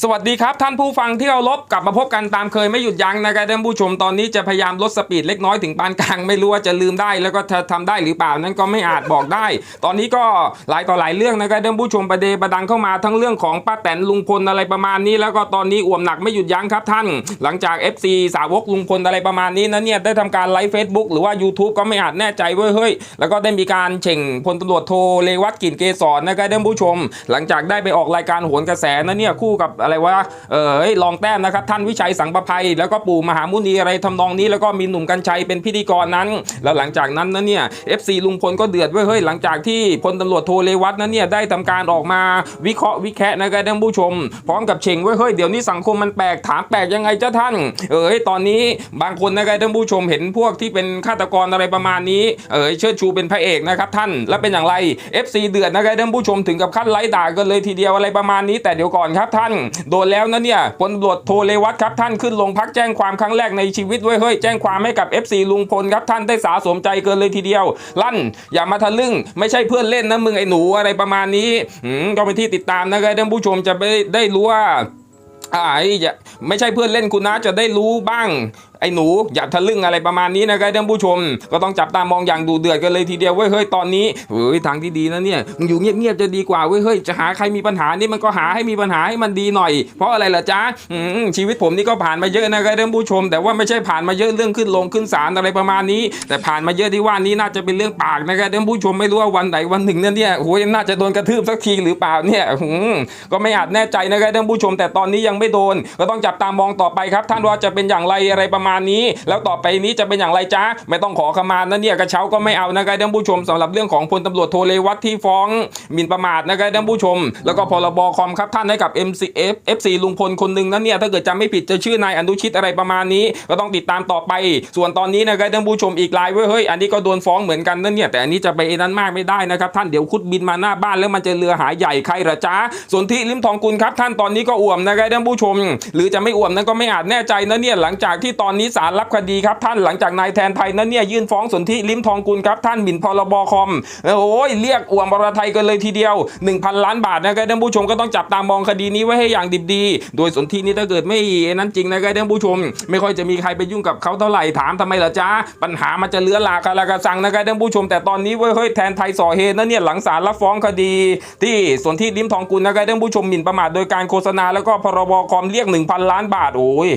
สวัสดีครับท่านผู้ฟังที่เคารพกลับมาพบกันตามเคยไม่หยุดยั้งนะครับท่านผู้ชมตอนนี้จะพยายามลดสปีดเล็กน้อยถึงปานกลางไม่รู้ว่าจะลืมได้แล้วก็จะทำได้หรือเปล่านั้นก็ไม่อาจบอกได้ ตอนนี้ก็หลายต่อหลายเรื่องนะครับท่านผู้ชมประเดประดังเข้ามาทั้งเรื่องของป้าแตนลุงพลอะไรประมาณนี้ แล้วก็ตอนนี้อ่วมหนักไม่หยุดยั้งครับท่าน หลังจาก FC สาวกลุงพลอะไรประมาณนี้นะเนี่ยได้ทำการไลฟ์เฟซบุ๊กหรือว่า YouTube ก็ไม่อาจแน่ใจเว้ยเฮ้ยแล้วก็ได้มีการเฉ่งพลตำรวจโทเลวัตกลิ่นเกษรนะครับท่านผู้ชม หลังจากได้ไปออกรายการโหนกระแสนะเนี่ยคู่กับอะไรวะเออเฮ้ยรองแต้มนะครับท่านวิชัยสังประภัย แล้วก็ปู่มหามุนีอะไรทำนองนี้ แล้วก็มีหนุ่มกัญชัยเป็นพิธีกรนั้น แล้วหลังจากนั้นนะเนี่ย FC ลุงพลก็เดือดเว้ยเฮ้ยหลังจากที่พลตำรวจโทเลวัตนั้นเนี่ยได้ทำการออกมาวิเคราะห์วิแคะนะครับท่านผู้ชม พร้อมกับเฉ่งเว้ยเฮ้ยเดี๋ยวนี้สังคมมันแปลกถามแปลกยังไงเจ้าท่าน เอ้ยตอนนี้บางคนนะครับท่านผู้ชมเห็นพวกที่เป็นฆาตกรอะไรประมาณนี้เอ้ยเชิดชูเป็นพระเอกนะครับท่านแล้วเป็นอย่างไร FC เดือดนะครับท่านผู้ชมถึงกับขั้นไล่ด่ากันเลยทีเดียวอะไรประมาณนี้ แต่เดี๋ยวก่อนครับท่านโดนแล้วนะเนี่ยพลตำรวจโทเลวัตครับท่านขึ้นลงพักแจ้งความครั้งแรกในชีวิตเว้ยเฮ้ยแจ้งความให้กับ FC ลุงพลครับท่านได้สาสมใจเกินเลยทีเดียว ลั่นอย่ามาทะลึ่งไม่ใช่เพื่อนเล่นนะมึงไอ้หนูอะไรประมาณนี้อืมก็เป็นที่ติดตามนะครับท่านผู้ชมจะไปได้รู้ว่าอ่าไอ้อย่าไม่ใช่เพื่อนเล่นคุณนะจะได้รู้บ้าง ไอ้หนูอย่าทะลึ่งอะไรประมาณนี้นะครับท่านผู้ชม ก็ต้องจับตามองอย่างดูเดือดกันเลยทีเดียวเว้ยเฮ้ยตอนนี้เฮ้ยทางที่ดีนะเนี่ยมึงอยู่เงียบๆจะดีกว่าเว้ยเฮ้ยจะหาใครมีปัญหานี่มันก็หาให้มีปัญหาให้มันดีหน่อย เพราะอะไรล่ะจ๊ะชีวิตผมนี่ก็ผ่านมาเยอะนะครับท่านผู้ชม แต่ว่าไม่ใช่ผ่านมาเยอะเรื่องขึ้นลงขึ้นศาลอะไรประมาณนี้ แต่ผ่านมาเยอะที่ว่านี้น่าจะเป็นเรื่องปากนะครับท่านผู้ชมไม่รู้ว่าวันไหนวันหนึ่งเนี่ยเนี่ยโอ้ยน่าจะโดนกระทืบสักทีหรือเปล่าเนี่ยอืมก็ไม่อาจแน่ใจนะครับท่านผู้ชม แต่ตอนนี้ยังไม่โดน ก็ต้องจับตามองต่อไปครับ ท่านว่าจะเป็นอย่างไรอะไรประมาณนี้ แล้วต่อไปนี้จะเป็นอย่างไรจ๊ะไม่ต้องขอขมานะเนี่ยกระเช้าก็ไม่เอานะครับท่านผู้ชมสำหรับเรื่องของพลตำรวจโทเลวัตที่ฟ้องหมิ่นประมาทนะครับท่านผู้ชม แล้วก็พรบคอมครับท่านให้กับ MCF FC ลุงพลคนหนึ่งนั้นเนี่ยถ้าเกิดจำไม่ผิดจะชื่อนายอนุชิตอะไรประมาณนี้ ก็ต้องติดตามต่อไป ส่วนตอนนี้นะครับท่านผู้ชมอีกรายเว้ยเฮ้ยอันนี้ก็โดนฟ้องเหมือนกันนั่นเนี่ยแต่อันนี้จะไปนั้นมากไม่ได้นะครับท่านเดี๋ยวคุดบินมาหน้าบ้านแล้วมันจะเรือหายใหญ่ใครหรอจ๊ะส่วนที่ลิมทองกุลครับท่านตอนนี้ก็อ่วมนะครับท่านผู้ชม หรือจะไม่อ่วมนั้นก็ไม่อาจแน่ใจนะเนี่ยหลังจากที่ตอนนี้ศาลรับคดีครับท่านหลังจากนายแทนไทยนั้นเนี่ยยื่นฟ้องสนธิลิมทองกุลครับท่านหมิ่นพรบคอมโอ้ยเรียกอ่วมบรไทยกันเลยทีเดียว 1,000 ล้านบาทนะครับท่านผู้ชมก็ต้องจับตามองคดีนี้ไว้ให้อย่างดิบดี โดยสนธินี้ถ้าเกิดไม่นั้นจริงนะครับท่านผู้ชม ไม่ค่อยจะมีใครไปยุ่งกับเขาเท่าไหร่ถามทำไมล่ะจ๊ะปัญหามันจะเลื้อลากาลากระสังนะครับท่านผู้ชม แต่ตอนนี้เว้ยเฮ้ยแทนไทยส่อเฮนะเนี่ยหลังศาลรับฟ้องคดี ที่สนธิลิมทองกุลนะครับท่านผู้ชมหมิ่นประมาทโดยการโฆษณาแล้วก็พรบคอมเรียก 1,000 ล้านบาทโอ้ย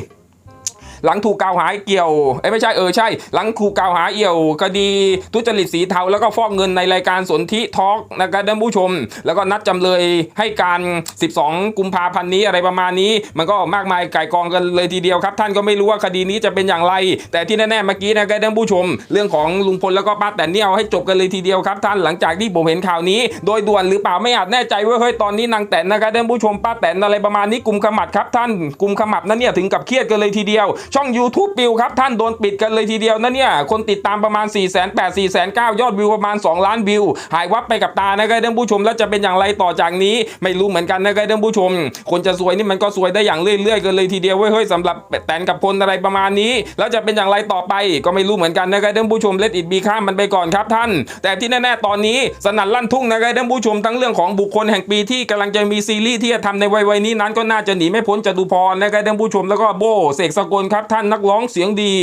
หลังถูกกล่าวหาเกี่ยวเอ้ไม่ใช่เออใช่ หลังถูกกล่าวหาเอี่ยวคดีทุจริตสีเทาแล้วก็ฟอกเงินในรายการสนธิทอล์กนะครับท่านผู้ชม แล้วก็นัดจำเลยให้การ 12 กุมภาพันธ์นี้อะไรประมาณนี้ มันก็มากมายไก่กองกันเลยทีเดียวครับ ท่านก็ไม่รู้ว่าคดีนี้จะเป็นอย่างไร แต่ที่แน่ๆเมื่อกี้นะครับท่านผู้ชม เรื่องของลุงพลแล้วก็ป้าแตนนี่เอาให้จบกันเลยทีเดียวครับ ท่านหลังจากที่ผมเห็นข่าวนี้ โดยด่วนหรือเปล่าไม่อาจแน่ใจว่าเฮ้ยตอนนี้นางแตนนะครับท่านผู้ชมป้าแตนอะไรประมาณนี้กลุ่มขมัดครับท่านกลุ่มขมับนั้นเนี่ยถึงกับเครียดกันเลยทีเดียวช่อง YouTube ปิวครับ ท่านโดนปิดกันเลยทีเดียวนะเนี่ย คนติดตามประมาณ 4 8 0 0 0 4 9 0 0 ยอดวิวประมาณ 2 ล้านวิว หายวับไปกับตานะครับท่านผู้ชมแล้วจะเป็นอย่างไรต่อจากนี้ ไม่รู้เหมือนกันนะครับท่านผู้ชม คนจะสวยนี่มันก็สวยได้อย่างเรื่อยๆกันเลยทีเดียวเว้ยเฮ้ยสำหรับแตนกับพลอะไรประมาณนี้ แล้วจะเป็นอย่างไรต่อไปก็ไม่รู้เหมือนกันนะครับท่านผู้ชมเลดอิดบีข้ามมันไปก่อนครับท่าน แต่ที่แน่ๆตอนนี้สนั่นลั่นทุ่งนะครับท่านผู้ชมทั้งเรื่องของบุคคลแห่งปีที่กำลังจะมีซีรีส์ที่จะทำในวัยๆนี้นั้นก็น่าจะหนีไม่พ้นจตุพรนะครับท่านผู้ชมแล้วก็โบเสกสกลครับท่านนักร้องเสียงดี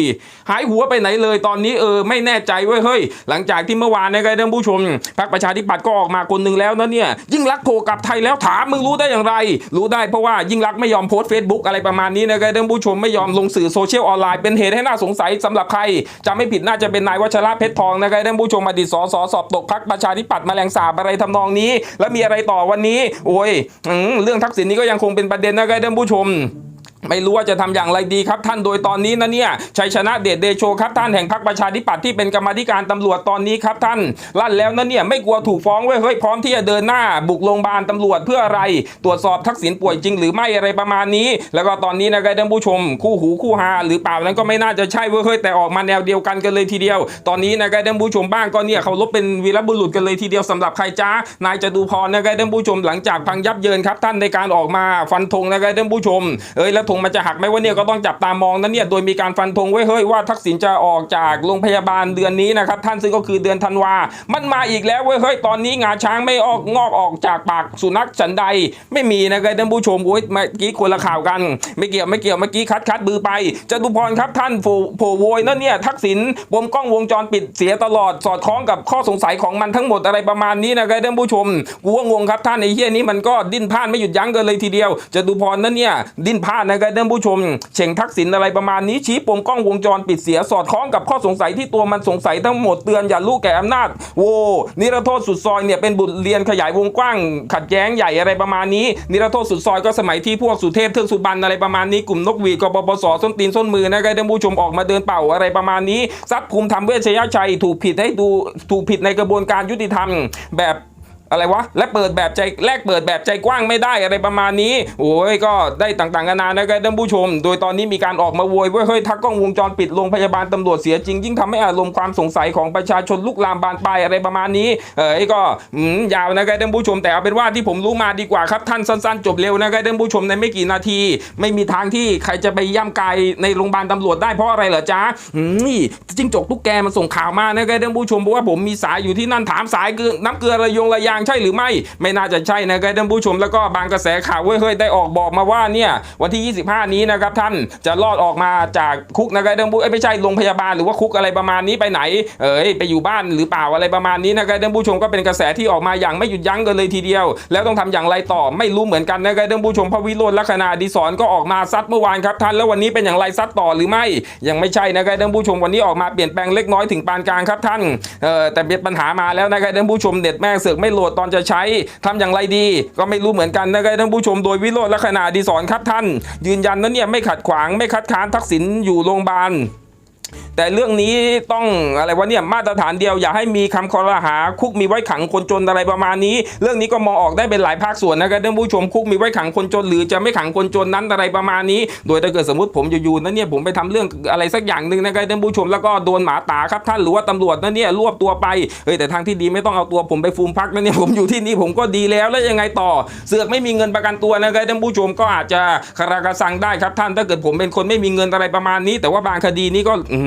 หายหัวไปไหนเลยตอนนี้เออไม่แน่ใจเว้ยเฮ้ย หลังจากที่เมื่อวานนะครับท่านผู้ชมพรรคประชาธิปัตย์ก็ออกมาคนหนึ่งแล้วนะเนี่ย ยิ่งรักโผล่กลับไทยแล้วถามมึงรู้ได้อย่างไร รู้ได้เพราะว่ายิ่งรักไม่ยอมโพสต์เฟซบุ๊กอะไรประมาณนี้นะครับท่านผู้ชมไม่ยอมลงสื่อโซเชียลออนไลน์เป็นเหตุให้น่าสงสัยสำหรับใครจะไม่ผิดน่าจะเป็นนายวัชระเพชรทองนะครับท่านผู้ชมอดีตสสสอบตกพรรคประชาธิปัตย์มาแมลงสาบอะไรทำนองนี้ แล้วมีอะไรต่อวันนี้ โอ้ยอเรื่องทักษิณนี้ก็ยังคงเป็นประเด็นนะครับท่านผู้ชม ไม่รู้ว่าจะทำอย่างไรดีครับท่านโดยตอนนี้นะเนี่ยชัยชนะเดชเดโชครับท่านแห่งพรรคประชาธิปัตย์ที่เป็นกรรมธิการตำรวจตอนนี้ครับท่านลั่นแล้วนะเนี่ยไม่กลัวถูกฟ้องเว้ยเฮ้ยพร้อมที่จะเดินหน้า บุกโรงพยาบาลตำรวจเพื่ออะไร ตรวจสอบทักษิณป่วยจริงหรือไม่อะไรประมาณนี้ แล้วก็ตอนนี้นะครับท่านผู้ชม คู่หูคู่หาหรือเปล่านั้นก็ไม่น่าจะใช่เว้ยเฮ้ยแต่ออกมาแนวเดียวกันกันเลยทีเดียว ตอนนี้นะครับท่านผู้ชมบ้างก็เนี่ยเขาลบเป็นวีรบุรุษกันเลยทีเดียวสำหรับใครจ้านายจตุพรนะครับท่านผู้ชมหลังจากพังยับเยินครับท่านในการออกมาฟันธงนะครับท่านผู้ชมเอ้ยแล้วโทธงมันจะหักไหมว่าเนี่ยก็ต้องจับตามองนะเนี่ยโดยมีการฟันธงไว้เฮ้ยว่าทักษิณจะออกจากโรงพยาบาลเดือนนี้นะครับท่านซึ่งก็คือเดือนธันวา มันมาอีกแล้วเว้ยเฮ้ยตอนนี้งาช้างไม่ออกงอกออกจากปากสุนัขสันใด ไม่มีนะครับท่านผู้ชมโอ้ยเมื่อกี้คนละข่าวกัน ไม่เกี่ยวไม่เกี่ยวเมื่อกี้คัดคัดบือไปจตุพรครับท่านโผโผโวยนั่นเนี่ยทักษิณปมกล้องวงจรปิดเสียตลอดสอดคล้องกับข้อสงสัยของมันทั้งหมดอะไรประมาณนี้นะครับท่านผู้ชมกูว่างงครับท่านไอ้เหี้ยนี้มันก็ดิ้นพล่านไม่หยุดยั้งกันเลยทีเดียวจตุพรนั่นเนี่ยดิ้นพล่านนะครับท่านผู้ชมเฉ่งทักษิณอะไรประมาณนี้ชี้ปมกล้องวงจรปิดเสียสอดคล้องกับข้อสงสัยที่ตัวมันสงสัยทั้งหมดเตือนอย่าลูกแก่อำนาจโวนิรโทษสุดซอยเนี่ยเป็นบทเรียนขยายวงกว้าง ขัดแย้งใหญ่อะไรประมาณนี้ นิรโทษสุดซอยก็สมัยที่พวกสุเทพเทือกสุบรรณอะไรประมาณนี้กลุ่มนกหวีดกบปสส้นตีนส้นมือนะครับท่านผู้ชมออกมาเดินเป่าอะไรประมาณนี้ซัดภูมิธรรมเวชยชัย ถูกผิดให้ดูถูกผิดในกระบวนการยุติธรรมแบบ อะไรวะและเปิดแบบใจแลกเปิดแบบใจกว้างไม่ได้อะไรประมาณนี้ โอ้ยก็ได้ต่างๆกันานานะครับท่านผู้ชม โดยตอนนี้มีการออกมาโวยว่าเฮ้ยทักกล้องวงจรปิดโรงพยาบาลตำรวจเสียจริง ยิ่งทำให้อารมณ์ความสงสัยของประชาชนลุกลามบานปลายอะไรประมาณนี้ เออก็ยาวนะครับท่านผู้ชม แต่เอาเป็นว่าที่ผมรู้มาดีกว่าครับท่านสั้นๆ จบเร็วนะครับท่านผู้ชมในไม่กี่นาที ไม่มีทางที่ใครจะไปย่ำไกายในโรงพยาบาลตำรวจได้เพราะอะไรเหรอจ๊ะนี่จิ้งจกตุ๊กแกมันส่งข่าวมานะครับท่านผู้ชมเพราะว่าผมมีสายอยู่ที่นั่นถามสายคือน้ำเกลือระยงระยางใช่หรือไม่ ไม่น่าจะใช่นะครับท่านผู้ชมแล้วก็บางกระแสข่าวเฮ้ยได้ออกบอกมาว่าเนี่ยวันที่ 25 นี้นะครับท่านจะรอดออกมาจากคุกนะครับท่านผู้ไม่ใช่โรงพยาบาลหรือว่าคุกอะไรประมาณนี้ไปไหน เอ้ยไปอยู่บ้านหรือเปล่าอะไรประมาณนี้นะครับท่านผู้ชมก็เป็นกระแสที่ออกมาอย่างไม่หยุดยั้งกันเลยทีเดียว แล้วต้องทำอย่างไรต่อไม่รู้เหมือนกันนะครับท่านผู้ชมพระวิโรจน์ลักษณะดีศรก็ออกมาซัดเมื่อวานครับท่านแล้ววันนี้เป็นอย่างไรซัดต่อหรือไม่ ยังไม่ใช่นะครับท่านผู้ชมวันนี้ออกมาเปลี่ยนแปลงเล็กน้อยถึงปานกลางครับท่านเออแต่เป็นปัญหามาแล้วนะครับท่านผู้ชมเน็ตแม่เสือกไม่โหลดตอนจะใช้ทำอย่างไรดี ก็ไม่รู้เหมือนกันนะครับท่านผู้ชมโดยวิโรจน์ลักษณะดีศรครับท่าน ยืนยันนั้นเนี่ยไม่ขัดขวางไม่คัดค้านทักษิณอยู่โรงพยาบาล แต่เรื่องนี้ต้องอะไรวะเนี่ยมาตรฐานเดียวอย่าให้มีคำคอรหาคุกมีไว้ขังคนจนอะไรประมาณนี้ เรื่องนี้ก็มองออกได้เป็นหลายภาคส่วนนะครับท่านผู้ชมคุกมีไว้ขังคนจน หรือจะไม่ขังคนจนนั้นอะไรประมาณนี้ โดยถ้าเกิดสมมติผมอยู่ๆนั้นเนี่ยผมไปทำเรื่องอะไรสักอย่างหนึ่งนะครับท่านผู้ชมแล้วก็โดนหมาตาครับท่านหรือว่าตำรวจนั้นเนี่ยรวบตัวไปเฮ้ยแต่ทางที่ดีไม่ต้องเอาตัวผมไปฟูมพักนะเนี่ยผมอยู่ที่นี่ผมก็ดีแล้วแล้วยังไงต่อ เสือกไม่มีเงินประกันตัวนะครับท่านผู้ชมก็อาจจะคารากระสังได้ครับท่านถ้าเกิดผมเป็นคนไม่มีเงินอะไรประมาณนี้ แต่ว่าบางคดีนี้ก็อื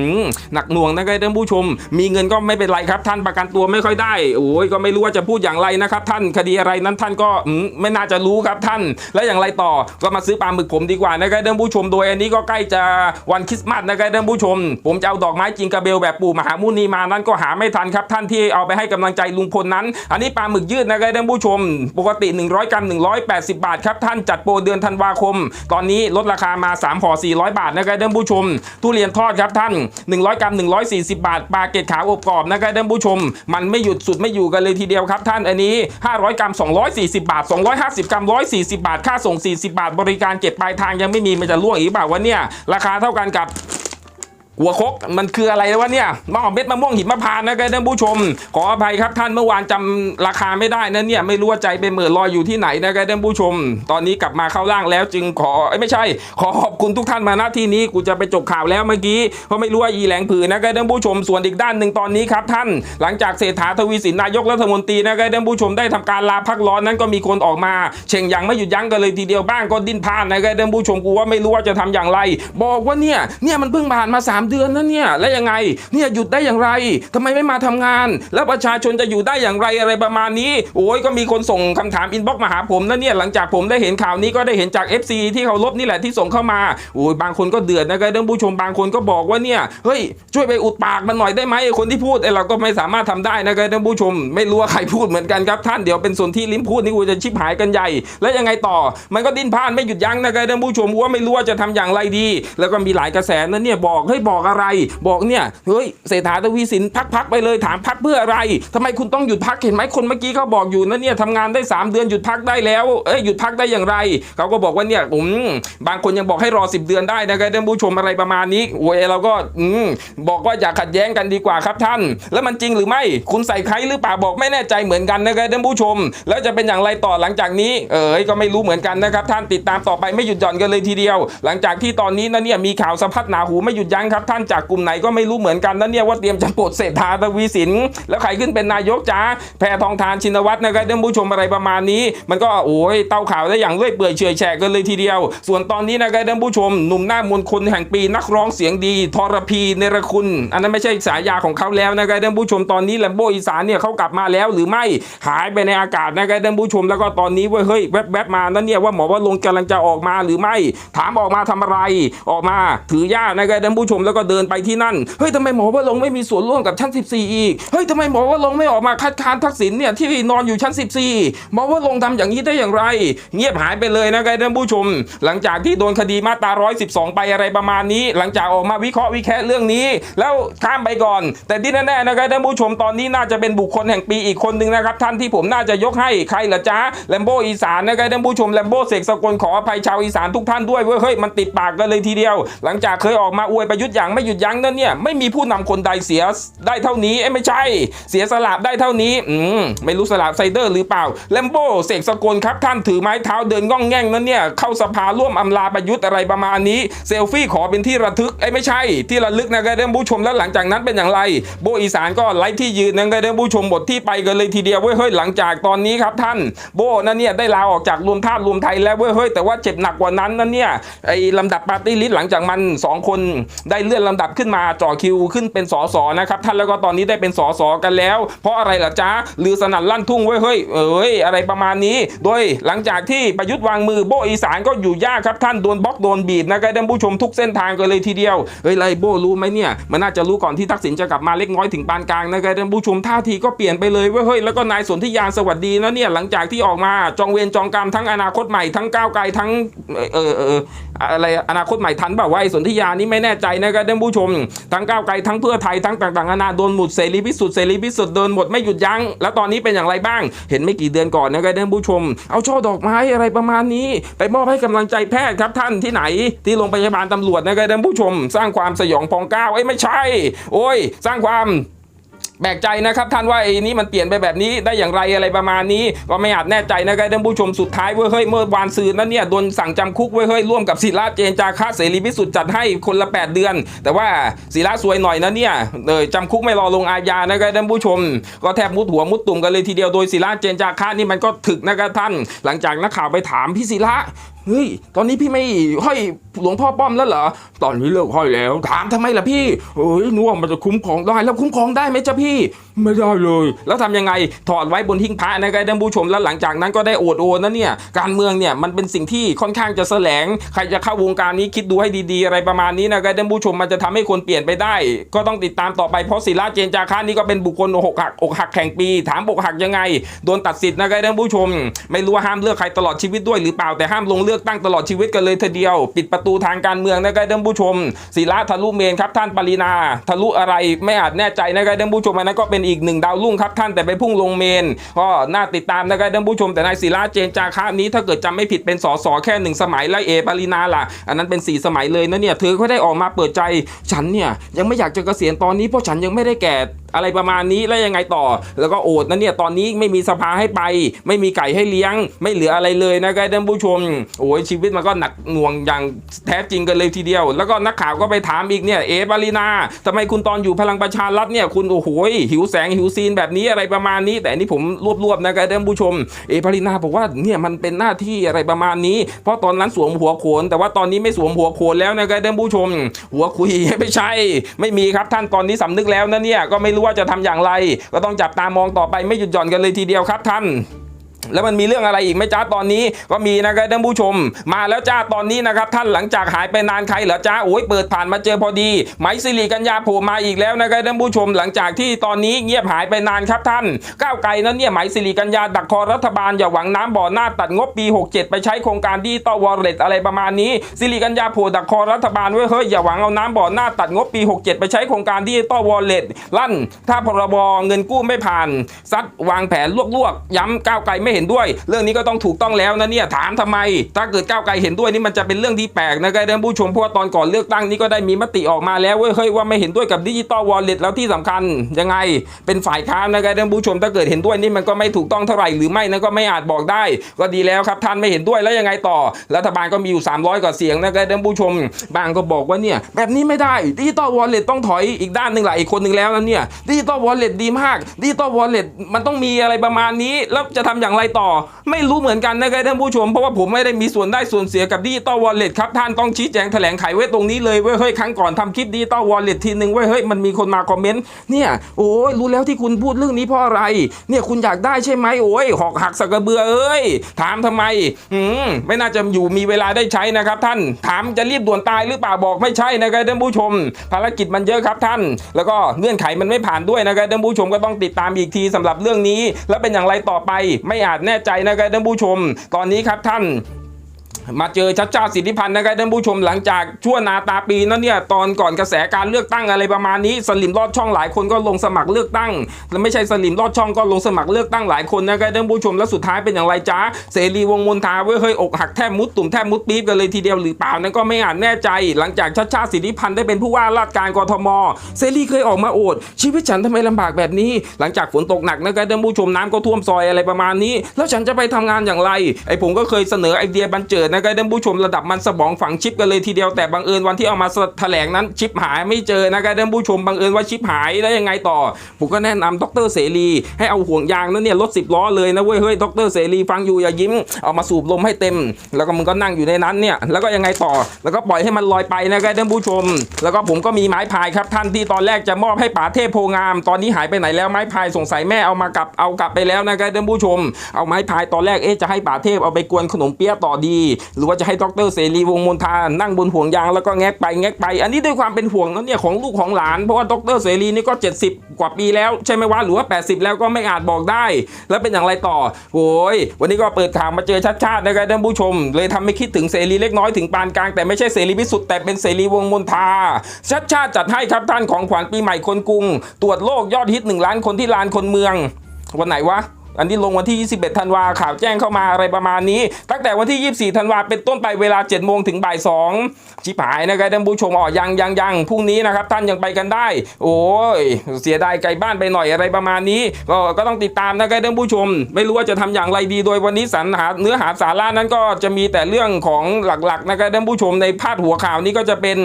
หนักหน่วงนะครับท่านผู้ชม มีเงินก็ไม่เป็นไรครับ ท่านประกันตัวไม่ค่อยได้โอ้ยก็ไม่รู้ว่าจะพูดอย่างไรนะครับ ท่านคดีอะไรนั้นท่านก็ไม่น่าจะรู้ครับท่าน แล้วอย่างไรต่อก็มาซื้อปลาหมึกผมดีกว่านะครับท่านผู้ชมโดยอันนี้ก็ใกล้จะวันคริสต์มาสนะครับท่านผู้ชม ผมจะเอาดอกไม้จิงกระเบลแบบปู่มหามุนีมานั้นก็หาไม่ทันครับท่านที่เอาไปให้กำลังใจลุงพลนั้น อันนี้ปลาหมึกยืดนะครับท่านผู้ชม ปกติ 100 กรัม 180 บาทครับท่านจัดโปรเดือนธันวาคม ตอนนี้ลดราคามา3ห่อ400 บาทนะครับท่านผู้ชม ทุเรียนทอดครับท่าน100 กรัม 140 บาท ปลาเกล็ดขาวอบกรอบนะครับท่านผู้ชม มันไม่หยุดสุดไม่อยู่กันเลยทีเดียวครับท่านอันนี้ 500 กรัม 240 บาท 250 กรัม 140 บาท ค่าส่ง 40 บาท บริการเก็บปลายทางยังไม่มีมันจะล่วงอีกเปล่าวะเนี่ย ราคาเท่ากันกับ หัวคกมันคืออะไรวะเนี่ยมะเม็ดมะม่วงหิมพานต์นะครับท่านผู้ชม ขออภัยครับท่านเมื่อวานจำราคาไม่ได้นะเนี่ยไม่รู้ว่าใจเป็นเหมือนลอยอยู่ที่ไหนนะครับท่านผู้ชม ตอนนี้กลับมาเข้าร่างแล้วจึงขอไม่ใช่ ขอขอบคุณทุกท่านมาณที่นี้กูจะไปจบข่าวแล้วเมื่อกี้เพราะไม่รู้ว่าอีแหลงผือนะครับท่านผู้ชม ส่วนอีกด้านหนึ่งตอนนี้ครับท่าน หลังจากเศรษฐาทวีสินนายกรัฐมนตรีนะครับท่านผู้ชมได้ทำการลาพักร้อนนั้นก็มีคนออกมาเช่งย่างไม่หยุดยั้งกันเลยทีเดียวบ้างก็ดิ้นพลานนะครับท่านผู้ชมกูว่าไม่รู้ว่าจะทำอย่างไร บอกว่าเนี่ยเนี่ยมันเพิ่งผ่านมาสเดือนนะเนี่ยแล้วยังไงเนี่ยหยุดได้อย่างไรทำไมไม่มาทำงาน แล้วประชาชนจะอยู่ได้อย่างไรอะไรประมาณนี้ โอ้ยก็มีคนส่งคำถามอินบ็อกซ์มาหาผมนะเนี่ยหลังจากผมได้เห็นข่าวนี้ก็ได้เห็นจาก FC ที่เขาลบนี่แหละที่ส่งเข้ามาโอ้ยบางคนก็เดือดนะครับท่านผู้ชมบางคนก็บอกว่าเนี่ยเฮ้ยช่วยไปอุดปากมันหน่อยได้ไหมคนที่พูดไอเราก็ไม่สามารถทำได้นะครับท่านผู้ชม ไม่รู้ว่าใครพูดเหมือนกันครับท่านเดี๋ยวเป็นส่วนที่ลิ้มพูดนี่กูจะชิบหายกันใหญ่ แล้วยังไงต่อ มันก็ดิ้นพล่านไม่หยุดยั้งนะครับท่านผู้ชมว่าไม่รู้ว่าจะทำอย่างไรดี แล้วก็มีหลายกระแสนะเนี่ยบอกเฮ้ยบอกอะไร บอกเนี่ยเฮ้ยเศรษฐาทวีสินพักพักไปเลยถามพักเพื่ออะไรทำไมคุณต้องหยุดพักเห็นไหมคนเมื่อกี้เขาบอกอยู่นะเนี่ยทำงานได้ 3 เดือนหยุดพักได้แล้วเอ้ยหยุดพักได้อย่างไรเขาก็บอกว่าเนี่ยผมบางคนยังบอกให้รอ 10 เดือนได้นะครับท่านผู้ชมอะไรประมาณนี้โอ้ยเราก็อืมบอกว่าอย่าขัดแย้งกันดีกว่าครับท่าน แล้วมันจริงหรือไม่คุณใส่ใครหรือเปล่าบอกไม่แน่ใจเหมือนกันนะครับท่านผู้ชม แล้วจะเป็นอย่างไรต่อหลังจากนี้ เอ้ยก็ไม่รู้เหมือนกันนะครับ ท่านติดตามต่อไปไม่หยุดหย่อนกันเลยทีเดียว หลังจากที่ตอนนี้นะเนี่ยมีข่าวสะพัดหนาหูไม่หยุดยั้งครับท่านจากกลุ่มไหนก็ไม่รู้เหมือนกันนะเนี่ยว่าเตรียมจะปลดเศรษฐาทวีสิน แล้วใครขึ้นเป็นนายกจ้าแพทองทานชินวัตรนะครับท่านผู้ชมอะไรประมาณนี้ มันก็โอ้ยเต้าข่าวได้อย่างเลื่อยเปื่อยเฉยแฉกกันเลยทีเดียว ส่วนตอนนี้นะครับท่านผู้ชม หนุ่มหน้ามนคนแห่งปีนักร้องเสียงดีทรพีเนรคุณ อันนั้นไม่ใช่สายาของเขาแล้วนะครับท่านผู้ชมตอนนี้แลมโบอีสานเนี่ยเขากลับมาแล้วหรือไม่หายไปในอากาศนะครับท่านผู้ชมแล้วก็ตอนนี้เว้ยเฮ้ยแวบๆมานั่นเนี่ยว่าหมอว่าลงกำลังจะออกมาหรือไม่ ถามออกมาทำอะไรออกมาถือย่านะครับท่านผู้ชมแล้วก็เดินไปที่นั่น เฮ้ยทำไมหมอว่าลงไม่มีส่วนร่วมกับชั้น 14 อีก เฮ้ยทำไมหมอว่าลงไม่ออกมาคัดค้านทักษิณเนี่ยที่นอนอยู่ชั้น 14 หมอว่าลงค์ทำอย่างนี้ได้อย่างไร เงียบหายไปเลยนะครับท่านผู้ชม หลังจากที่โดนคดีมาตรา 112 ไปอะไรประมาณนี้ หลังจากออกมาวิเคราะห์วิแคะเรื่องนี้ แล้วข้ามไปก่อน แต่ที่แน่ๆนะครับท่านผู้ชมตอนนี้น่าจะเป็นบุคคลแห่งปีอีกคนหนึ่งนะครับท่านที่ผมน่าจะยกให้ใครเหรอจ๊ะแลมโบอีสานนะครับท่านผู้ชมแลมโบเสกสกลขออภัยชาวอีสานทุกท่านด้วยเว้ยเฮ้ยมันติดปากกันเลยทีเดียว หลังจากเคยออกมาอวยประยุทธ์อย่างไม่หยุดยั้งนั่นเนี่ยไม่มีผู้นำคนใดเสียได้เท่านี้เอ้ไม่ใช่ เสียสละได้เท่านี้อืมไม่รู้สละไซเดอร์หรือเปล่าแลมโบเสกสกลครับท่านถือไม้เท้าเดินง่องแง่งนั่นเนี่ยเข้าสภาร่วมอำลาประยุทธ์อะไรประมาณนี้เซลฟี่ขอเป็นที่ระทึกไอ้ไม่ใช่ ที่ระลึกนะครับท่านผู้ชมแล้วหลังจากนั้นเป็นอย่างไร โบอีสานก็ไล่ที่ยืนนะครับท่านผู้ชมบทที่ไปกันเลยทีเดียวเว้ยเฮ้ยหลังจากตอนนี้ครับท่าน โบนั่นเนี่ยได้ลาออกจากรวมธาตุรวมไทยแล้วเว้ยเฮ้ยแต่ว่าเจ็บหนักกว่านั้นนั่นเนี่ยไอ้ลำดับปาร์ตี้ลิสต์หลังจากมันสองคนได้เลื่อนลำดับขึ้นมาจ่อคิวขึ้นเป็นสสนะครับท่านแล้วก็ตอนนี้ได้เป็นสสกันแล้ว เพราะอะไรล่ะจ๊ะลือสนั่นลั่นทุ่งเว้ยเฮ้ยเอ้ยอะไรประมาณนี้ โดยหลังจากที่ประยุทธ์วางมือโบอีสานก็อยู่ยากครับท่านโดนบล็อกโดนบีบนะครับท่านผู้ชมทุกเส้นทางกันเลยทีเดียวเฮ้ยไรโบรู้ไหมเนี่ยมันน่าจะรู้ก่อนที่ทักษิณจะกลับมาเล็กน้อยถึงปานกลางนะครับท่านผู้ชมท่าทีก็เปลี่ยนไปเลยเว้ยเฮ้ยแล้วก็นายสนธิยานสวัสดีนะเนี่ยหลังจากที่ออกมาจองเวรจองกรรมทั้งอนาคตใหม่ทั้งก้าวไกลทั้งเออเอออะไรอนาคตใหม่ทันแบบว่าสนธิยานี่ไม่แน่ใจนะครับท่านผู้ชม ทั้งก้าวไกลทั้งเพื่อไทยทั้งต่างๆนานาโดนหมดเสรีพิสุทธิ์เสรีพิสุทธิ์เดินหมดไม่หยุดยั้งแล้วตอนนี้เป็นอย่างไรบ้าง เห็นไม่กี่เดือนก่อนนะครับท่านผู้ชม เอาช่อดอกไม้อะไรประมาณนี้ ไปมอบให้กำลังใจแพทย์ครับท่านที่ไหน ที่โรงพยาบาลตำรวจนะครับท่านผู้ชม สร้างความสยองพองก้าวไอ้ไม่ใช่ โอ้ย สร้างความ แปลกใจนะครับท่านว่าไอ้นี้มันเปลี่ยนไปแบบนี้ได้อย่างไรอะไรประมาณนี้ ก็ไม่อาจแน่ใจนะครับท่านผู้ชมสุดท้ายเว้ยเฮ้ยเมื่อวานซืนนั้นเนี่ยโดนสั่งจำคุกเว้ยเฮ้ยร่วมกับศิระเจนจาคะเสรีพิสุทธิ์จัดให้คนละ 8 เดือน แต่ว่าศิระซวยหน่อยนะเนี่ยเออจำคุกไม่รอลงอาญานะครับท่านผู้ชม ก็แทบมุดหัวมุดตุ่มกันเลยทีเดียวโดยศิระเจนจาคะนี่มันก็ถึกนะครับท่าน หลังจากนักข่าวไปถามพี่ศิระ เฮ้ย ตอนนี้พี่ไม่ห้อยหลวงพ่อป้อมแล้วเหรอ ตอนนี้เลิกห้อยแล้ว ถามทำไมล่ะพี่เฮ้ยนึกว่ามันจะคุ้มครองได้ แล้วคุ้มครองได้ไหมจ๊ะพี่ ไม่ได้เลย แล้วทำยังไง ถอดไว้บนหิ้งพระนะครับท่านผู้ชม แล้วหลังจากนั้นก็ได้โอดโอนนะเนี่ย การเมืองเนี่ยมันเป็นสิ่งที่ค่อนข้างจะแสลง ใครจะเข้าวงการนี้คิดดูให้ดีๆ อะไรประมาณนี้นะครับท่านผู้ชม มันจะทำให้คนเปลี่ยนไปได้ ก็ต้องติดตามต่อไป เพราะศิระเจนจาคะนี่ก็เป็นบุคคลอกหักอกหักแข่งปี ถามอกหักยังไง โดนตัดสิทธิ์นะครับท่านผู้ชม ไม่รู้ว่าห้ามเลือกใครตลอดชีวิตด้วยหรือเปล่า แต่ห้ามลงเลือกตั้งตลอดชีวิตกันเลยทีเดียว ปิดประตูทางการเมืองนะครับท่านผู้ชมศิระทะลุเมนครับท่านปรินาทะลุอะไรไม่อาจแน่ใจนะครับท่านผู้ชมอันนั้นก็เป็นอีกหนึ่งดาวรุ่งครับท่านแต่ไปพุ่งลงเมนก็น่าติดตามนะครับท่านผู้ชมแต่นายศิระเจนจาคะนี้ถ้าเกิดจำไม่ผิดเป็นสสแค่หนึ่งสมัยแล้วเอปรินาล่ะ อันนั้นเป็นสี่สมัยเลยนะเนี่ยเธอก็ได้ออกมาเปิดใจ ฉันเนี่ยยังไม่อยากจะเกษียณตอนนี้เพราะฉันยังไม่ได้แก่ อะไรประมาณนี้แล้วยังไงต่อ แล้วก็โอดนะเนี่ยตอนนี้ไม่มีสภาให้ไป ไม่มีไก่ให้เลี้ยง ไม่เหลืออะไรเลยนะครับท่านผู้ชมโอ้ยชีวิตมันก็หนักหน่วงอย่างแท้จริงกันเลยทีเดียว แล้วก็นักข่าวก็ไปถามอีกเนี่ยเอปารินาทำไมคุณตอนอยู่พลังประชารัฐเนี่ยคุณโอ้โหหิวแสงหิวซีนแบบนี้อะไรประมาณนี้ แต่อันนี่ผมรวบๆนะครับท่านผู้ชม เอปารินาบอกว่าเนี่ยมันเป็นหน้าที่อะไรประมาณนี้ เพราะตอนนั้นสวมหัวโขน แต่ว่าตอนนี้ไม่สวมหัวโขนแล้วนะครับท่านผู้ชม หัวคุยไม่ใช่ ไม่มีครับท่านตอนนี้สำนึกแล้วนะเนี่ยก็ไม่รู้ว่าจะทำอย่างไร ก็ต้องจับตามองต่อไปไม่หยุดหย่อนกันเลยทีเดียวครับท่าน แล้วมันมีเรื่องอะไรอีกไหมจ้าตอนนี้ก็มีนะครับท่านผู้ชม มาแล้วจ้าตอนนี้นะครับท่านหลังจากหายไปนานใครเหรอจ้าโอ้ยเปิดผ่านมาเจอพอดีไหมสิริกัญญาโผล่มาอีกแล้วนะครับท่านผู้ชม หลังจากที่ตอนนี้เงียบหายไปนานครับท่านก้าวไกลนั้นเนี่ยไหมสิริกัญญาดักคอรัฐบาลอย่าหวังน้ำบ่อหน้าตัดงบปี 67 ไปใช้โครงการดิจิตอลวอลเล็ตอะไรประมาณนี้สิริกัญญาโผล่ดักคอรัฐบาลไว้เฮ้ยอย่าหวังเอาน้ำบ่อหน้าตัดงบปี 67 ไปใช้โครงการดิจิตอลวอลเล็ตลั่นถ้าพรบเงินกู้ไม่ผ่านซัดวางแผนลวกๆ ย้ำก้าวไกลไม่เห็นเห็นด้วย เรื่องนี้ก็ต้องถูกต้องแล้วนะเนี่ยถามทำไม ถ้าเกิดก้าวไกลเห็นด้วยนี่มันจะเป็นเรื่องที่แปลกนะครับท่านผู้ชมเพราะว่าตอนก่อนเลือกตั้งนี่ก็ได้มีมติออกมาแล้วเว้ยเฮ้ยว่าไม่เห็นด้วยกับดิจิตอลวอลเล็ตแล้วที่สำคัญยังไง เป็นฝ่ายค้านนะครับท่านผู้ชมถ้าเกิดเห็นด้วยนี่มันก็ไม่ถูกต้องเท่าไหร่หรือไม่นั่นก็ไม่อาจบอกได้ ก็ดีแล้วครับท่านไม่เห็นด้วยแล้วยังไงต่อ รัฐบาลก็มีอยู่ 300 กว่าเสียงนะครับท่านผู้ชม บางก็บอกว่าเนี่ยแบบนี้ไม่ได้ดิจิตอลวอลเล็ตต้องถอยอีกด้านหนึ่งหละอีกคนหนึ่งแล้วนะเนี่ยดิจิตอลวอลเล็ตดีมากดิจิตอลวอลเล็ตมันต้องมีอะไรประมาณนี้แล้วจะทำอย่างไรต่อ ไม่รู้เหมือนกันนะครับท่านผู้ชมเพราะว่าผมไม่ได้มีส่วนได้ส่วนเสียกับดิจิตอลวอลเล็ตครับท่านต้องชี้แจงแถลงไขไว้ตรงนี้เลยเว้ยเฮ้ยครั้งก่อนทำคลิปดิจิตอลวอลเล็ตทีหนึ่งเว้ยเฮ้ยมันมีคนมาคอมเมนต์เนี่ยโอ้ยรู้แล้วที่คุณพูดเรื่องนี้เพราะอะไร เนี่ยคุณอยากได้ใช่ไหมโอ้ยหอกหักสกกระเบือเอ้ยถามทำไมอืมไม่น่าจะอยู่มีเวลาได้ใช้นะครับ ท่านถามจะรีบด่วนตายหรือเปล่าบอกไม่ใช่นะครับท่านผู้ชม ภารกิจมันเยอะครับท่าน แล้วก็เงื่อนไขมันไม่ผ่านด้วยนะครับท่านผู้ชมก็ต้องติดตามอีกทีสำหรับเรื่องนี้ แล้วเป็นอย่างไรต่อไปไม่อาจแน่ใจนะครับท่านผู้ชม ตอนนี้ครับท่าน มาเจอชัดชาติสิทธิพันธ์นะครับท่านผู้ชมหลังจากชั่วนาตาปีนั้นเนี่ยตอนก่อนกระแสการเลือกตั้งอะไรประมาณนี้ สลิมลอดช่องหลายคนก็ลงสมัครเลือกตั้งและไม่ใช่สลิมลอดช่องก็ลงสมัครเลือกตั้งหลายคนนะครับท่านผู้ชมแล้วสุดท้ายเป็นอย่างไรจ้าเสรีวงมนทาเว้ยเฮ้ยอกหักแทบมุดตุ่มแทบมุดปี๊บกันเลยทีเดียวหรือเปล่านั่นก็ไม่อาจแน่ใจ หลังจากชัดชาติสิทธิพันธ์ได้เป็นผู้ว่าราชการกทมเสรีเคยออกมาโอดชีวิตฉันทำไมลำบากแบบนี้ หลังจากฝนตกหนักนะครับท่านผู้ชมน้ำก็ท่วมซอยอะไรประมาณนี้ แล้วฉันจะไปทำงานอย่างไรไอ้ผมก็เคยเสนอไอเดียบันเจิดนะครับท่านผู้ชมระดับมันสมองฝังชิปกันเลยทีเดียวแต่บังเอิญวันที่เอามาแถลงนั้นชิปหายไม่เจอนะครับท่านผู้ชมบังเอิญว่าชิปหายแล้วยังไงต่อ ผมก็แนะนำดรเสรี ให้เอาห่วงยางนั้นเนี่ยรถสิบล้อเลยนะเว้ยเฮ้ยดรเสรีฟังอยู่อย่ายิ้มเอามาสูบลมให้เต็ม แล้วก็มึงก็นั่งอยู่ในนั้นเนี่ยแล้วก็ยังไงต่อ แล้วก็ปล่อยให้มันลอยไปนะครับท่านผู้ชม แล้วก็ผมก็มีไม้พายครับท่านที่ตอนแรกจะมอบให้ป๋าเทพโพงาม ตอนนี้หายไปไหนแล้วไม้พายสงสัยแม่เอามากลับเอากลับไปแล้วนะครับท่านผู้ชม เอาไม้พายตอนแรกเอ๊ะจะให้ป๋าเทพเอาไปกวนขนมเปี๊ยะต่อดีหรือว่าจะให้ดรเสรีวงมนทานั่งบนห่วงยางแล้วก็แงกไปแงกไป อันนี้ด้วยความเป็นห่วงนั้นเนี่ยของลูกของหลาน เพราะว่าดรเสรีนี่ก็ 70 กว่าปีแล้ว ใช่ไหมวะหรือว่า 80 แล้วก็ไม่อาจบอกได้ แล้วเป็นอย่างไรต่อโอ้ยวันนี้ก็เปิดข่าวมาเจอชัดชาตินะครับท่านผู้ชม เลยทำให้คิดถึงเสรีเล็กน้อยถึงปานกลางแต่ไม่ใช่เสรีพิสุทธิ์แต่เป็นเสรีวงมนทาชัดชาติจัดให้ครับท่านของขวัญปีใหม่คนกรุง ตรวจโรคยอดฮิต1ล้านคนที่ลานคนเมือง วันไหนวะ อันนี้ลงวันที่ 21 ธันวาข่าวแจ้งเข้ามาอะไรประมาณนี้ ตั้งแต่วันที่ 24 ธันวาเป็นต้นไปเวลา 7 โมงถึงบ่าย2ชิบหายนะครับท่านผู้ชมอ๋อยังยังยังพรุ่งนี้นะครับท่านยังไปกันได้ โอ้ยเสียดายไกลบ้านไปหน่อยอะไรประมาณนี้ ก็ก็ต้องติดตามนะครับท่านผู้ชม ไม่รู้ว่าจะทำอย่างไรดีโดยวันนี้สรรหาเนื้อหาสาระนั้นก็จะมีแต่เรื่องของหลักๆนะครับท่านผู้ชมในพาดหัวข่าวนี้ก็จะเป็น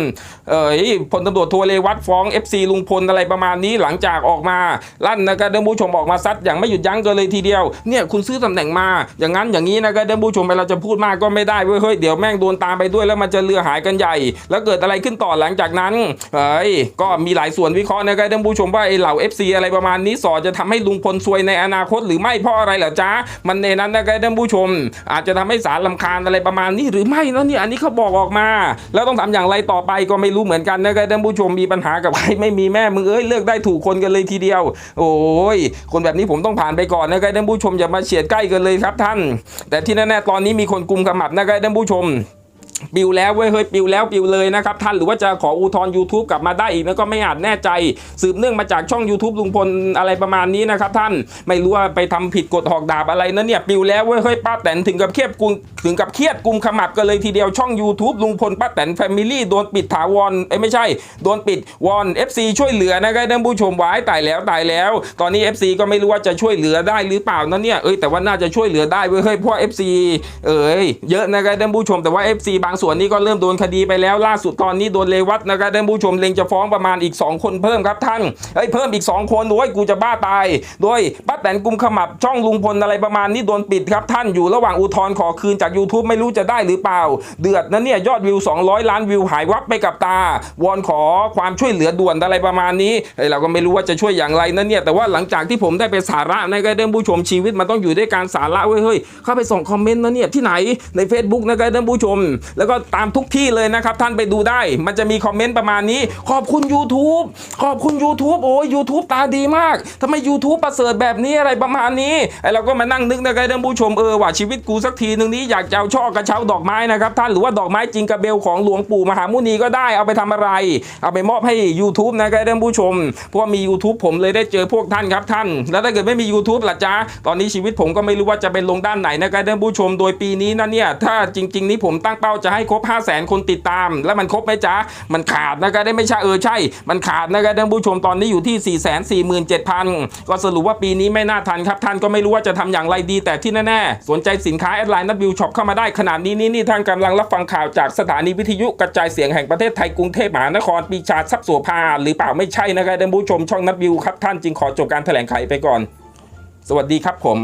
เอ่ยพลตำรวจโทเรวัตฟ้อง FC ลุงพลอะไรประมาณนี้หลังจากออกมาลั่นนะครับท่านผู้ชมออกมาซัดอย่างไม่หยุดยั้งกันเลยทีเดียวเนี่ยคุณซื้อตำแหน่งมา อย่างนั้นอย่างนี้นะครับท่านผู้ชมเวลาจะพูดมากก็ไม่ได้เว้ยเฮ้ยเดี๋ยวแม่งโดนตามไปด้วยแล้วมันจะเรือหายกันใหญ่ แล้วเกิดอะไรขึ้นต่อหลังจากนั้นเอ้ยก็มีหลายส่วนวิเคราะห์นะครับท่านผู้ชมว่าไอ้เหล่า FC อะไรประมาณนี้สอจะทำให้ลุงพลซวยในอนาคตหรือไม่เพราะอะไรเหรอจ๊ะมันในนั้นนะครับท่านผู้ชม อาจจะทำให้สารลำคาญอะไรประมาณนี้หรือไม่นะเนี่ยอันนี้เขาบอกออกมา แล้วต้องทำอย่างไรต่อไปก็ไม่รู้เหมือนกันนะครับท่านผู้ชมมีปัญหากับใครไม่มีแม่มึงเอ้ยเลือกได้ถูกคนกันเลยทีเดียว โอ้ยคนแบบนี้ผมต้องผ่านไปก่อนนะครับท่านผู้ชมอย่ามาเฉียดใกล้กันเลยครับท่าน แต่ที่แน่ๆตอนนี้มีคนกลุ่มขมับนะครับท่านผู้ชม ปิวแล้วเว้ยเฮ้ยปิวแล้วปิวเลยนะครับท่านหรือว่าจะขออุทธรณ์ YouTube กลับมาได้อีกนะก็ไม่อาจแน่ใจ สืบเนื่องมาจากช่อง YouTube ลุงพลอะไรประมาณนี้นะครับท่านไม่รู้ว่าไปทำผิดกฎหอกดาบอะไรนะเนี่ยปิวแล้วเว้ยเฮ้ยป้าแตนถึงกับเครียดกุมถึงกับเครียดกุมขมับกันเลยทีเดียวช่อง YouTube ลุงพลป้าแตนแฟมิลี่โดนปิดถาวรเอ้ไม่ใช่ โดนปิดวอน FC ช่วยเหลือนะครับท่านผู้ชมไว้ตายแล้วตายแล้ว ตอนนี้ FC ก็ไม่รู้ว่าจะช่วยเหลือได้หรือเปล่านะเนี่ยเอ้ยแต่ว่าน่าจะช่วยเหลือได้เว้ยเฮ้ยพราะ FC เอ้ยเยอะนะครับท่านผู้ชมแต่ว่า FC บางางส่วนนี่ก็เริ่มโดนคดีไปแล้วล่าสุดตอนนี้โดนเลวัตนะครับท่านผู้ชมเล็งจะฟ้องประมาณอีก 2 คนเพิ่มครับท่านเอ้ยเพิ่มอีก 2 คนโอ้ยกูจะบ้าตาย โดยป้าแตนกุมขมับช่องลุงพลอะไรประมาณนี้โดนปิดครับท่านอยู่ระหว่างอุทธรณ์ขอคืนจาก YouTube ไม่รู้จะได้หรือเปล่า เดือดนะเนี่ยยอดวิว 200 ล้านวิวหายวับไปกับตาวอนขอความช่วยเหลือด่วนอะไรประมาณนี้เอ้เราก็ไม่รู้ว่าจะช่วยอย่างไรนะเนี่ยแต่ว่าหลังจากที่ผมได้ไปสาระนะครับท่านผู้ชมชีวิตมันต้องอยู่ด้วยการสาระเว้ยเฮ้ยเข้าไปส่องคอมเมนต์นะเนี่ยที่ไหนใน Facebook นะครับท่านผู้ชมแล้วก็ตามทุกที่เลยนะครับ ท่านไปดูได้ มันจะมีคอมเมนต์ประมาณนี้ ขอบคุณ YouTube ขอบคุณ YouTube โอ้ย YouTube ตาดีมากทำไม YouTube ประเสริฐแบบนี้อะไรประมาณนี้ไอเราก็มานั่งนึกนะครับท่านผู้ชมเออว่าชีวิตกูสักทีหนึ่งนี้อยากจะเอาช่อกระเช้าดอกไม้นะครับท่านหรือว่าดอกไม้จิงกระเบลของหลวงปู่มหามุนีก็ได้เอาไปทำอะไร เอาไปมอบให้ YouTube นะครับท่านผู้ชม เพราะมี YouTube ผมเลยได้เจอพวกท่านครับท่าน แล้วถ้าเกิดไม่มี YouTube ล่ะจ๊ะตอนนี้ชีวิตผมก็ไม่รู้ว่าจะเป็นลงด้านไหนนะครับท่านผู้ชมโดยปีนี้นะเนี่ยถ้าจริง ๆ นี้ผมตั้งเป้าจะให้ครบ 5 0 0 0 0 0 คนติดตาม แล้วมันครบไหมจ๊ะ มันขาดนะครับได้ไม่ใช่เออใช่ มันขาดนะครับท่านผู้ชมตอนนี้อยู่ที่ 4 4 7 0 0 0 ก็สรุปว่าปีนี้ไม่น่าทันครับ ท่านก็ไม่รู้ว่าจะทำอย่างไรดีแต่ที่แน่ๆ สนใจสินค้าแอดไลน์นัดวิวช็อปเข้ามาได้ขนาดนี้นี่นี่ท่านกำลังรับฟังข่าวจากสถานีวิทยุกระจายเสียงแห่งประเทศไทยกรุงเทพมหานครปีชาทรัพย์โสภาหรือเปล่าไม่ใช่นะครับท่านผู้ชมช่องนัดวิวครับท่านจึงขอจบการแถลงไขไปก่อน สวัสดีครับผม